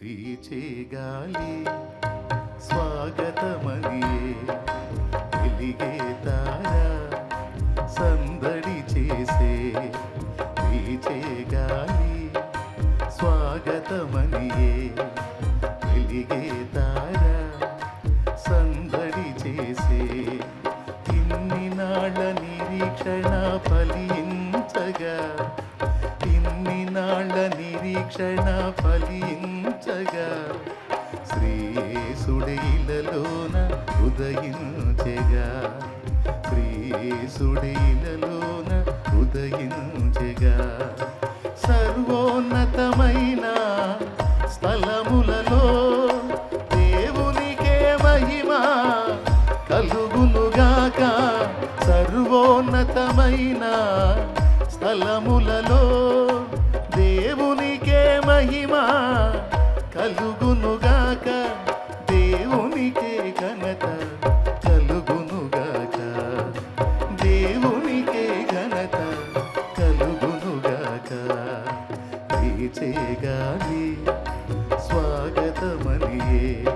వీచే గాలి స్వాగతమనియే వెలిగే తార సందడి స్వాగతమనియే వెలిగే తార సందడి చేసే. ఇన్ని నాళ్ళ నిరీక్షణ ఫలించగా. ఇన్ని నాళ్ళ నిరీక్షణ ఫలించగా. శ్రీసుడైలలోన ఉదయించెగా. శ్రీసుడైలలోన ఉదయించెగా. సర్వోన్నతమైన స్థలములలో దేవునికే మహిమ కలుగునుగాక. సర్వోన్నతమైన స్థలములలో దేవునికే మహిమ కలుగునుగాక. దేవునికే ఘనత కలుగునుగాక. దేవునికే ఘనత వీచే స్వాగతమనియే.